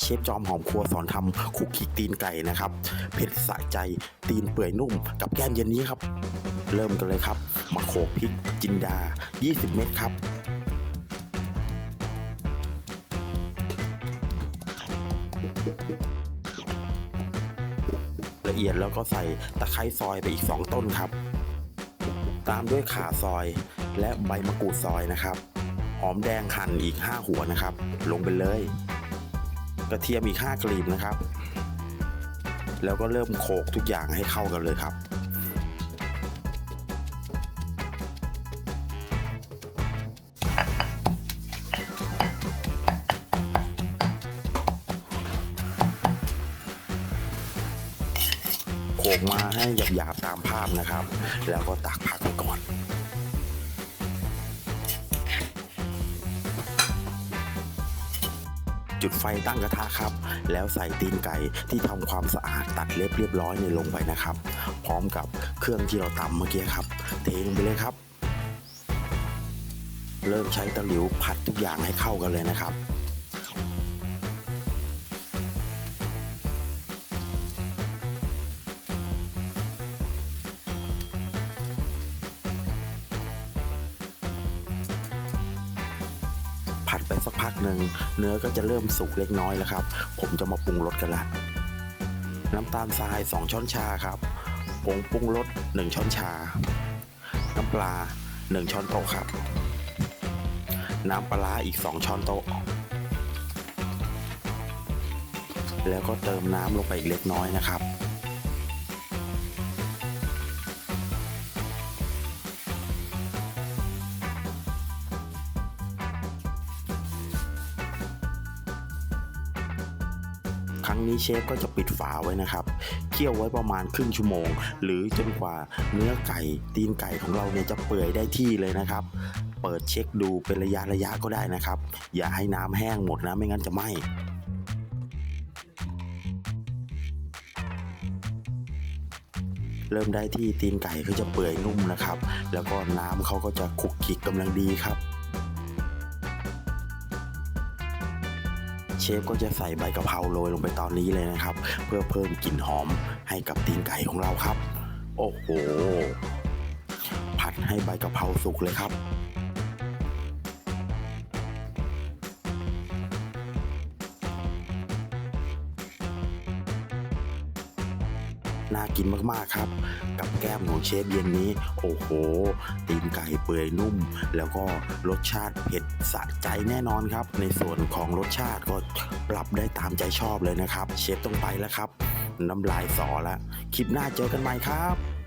เชฟจอมหอมครัวสอนทำคุกคิกตีนไก่นะครับ เผ็ดสะใจ ตีนเปื่อยนุ่ม กับแก้มเย็นนี้ครับ เริ่มกันเลยครับ มาโขกพริกจินดา 20 เม็ดครับละเอียดแล้วก็ใส่ตะไคร้ซอยไปอีก 2 ต้นครับ ตามด้วยข่าซอยและใบมะกรูดซอยนะครับ หอมแดงหั่นอีก 5 หัวนะครับ ลงไปเลย กระเทียมอีก 5กลีบนะครับ แล้วก็เริ่มโขกทุกอย่างให้เข้ากันเลยครับโขกมาให้หยาบๆตามภาพนะครับ แล้วก็ตักพักไว้ก่อน จุดไฟตั้งกระทะครับ แล้วใส่ตีนไก่ที่ทำความสะอาดตัดเล็บเรียบร้อยเนี่ยลงไปนะครับ พร้อมกับเครื่องที่เราตำเมื่อกี้ครับ เทลงไปเลยครับ เริ่มใช้ตะหลิวผัดทุกอย่างให้เข้ากันเลยนะครับ พักหนึ่งเนื้อก็จะเริ่มสุกเล็กน้อยแล้วครับ ผมจะมาปรุงรสกันละน้ำตาลทราย 2 ช้อนชาครับผงปรุงรส1 ช้อนชา น้ำปลา 1 ช้อนโต๊ะครับ น้ำปลาร้าอีก 2 ช้อนโต๊ะ แล้วก็เติมน้ำลงไปอีกเล็กน้อยนะครับ ครั้งนี้เชฟก็จะปิดฝาไว้นะครับ เคี่ยวไว้ประมาณครึ่งชั่วโมง หรือจนกว่าเนื้อไก่ตีนไก่ของเราเนี่ยจะเปื่อยได้ที่เลยนะครับ เปิดเช็คดูเป็นระยะระยะก็ได้นะครับ อย่าให้น้ำแห้งหมดนะไม่งั้นจะไหม้เริ่มได้ที่ตีนไก่ก็จะเปื่อยนุ่มนะครับ แล้วก็น้ำเขาก็จะคุกคิกกำลังดีครับ เชฟก็จะใส่ใบกะเพราโรยลงไปตอนนี้เลยนะครับ เพื่อเพิ่มกลิ่นหอมให้กับตีนไก่ของเราครับ โอ้โห ผัดให้ใบกะเพราสุกเลยครับ น่ากินมากๆครับ กับแก้มของเชฟเย็นนี้ โอ้โห ตีนไก่เปื่อยนุ่ม แล้วก็รสชาติเผ็ดสะใจแน่นอนครับ ในส่วนของรสชาติก็ปรับได้ตามใจชอบเลยนะครับ เชฟต้องไปแล้วครับ น้ำลายสอแล้วคลิปหน้าเจอกันใหม่ครับ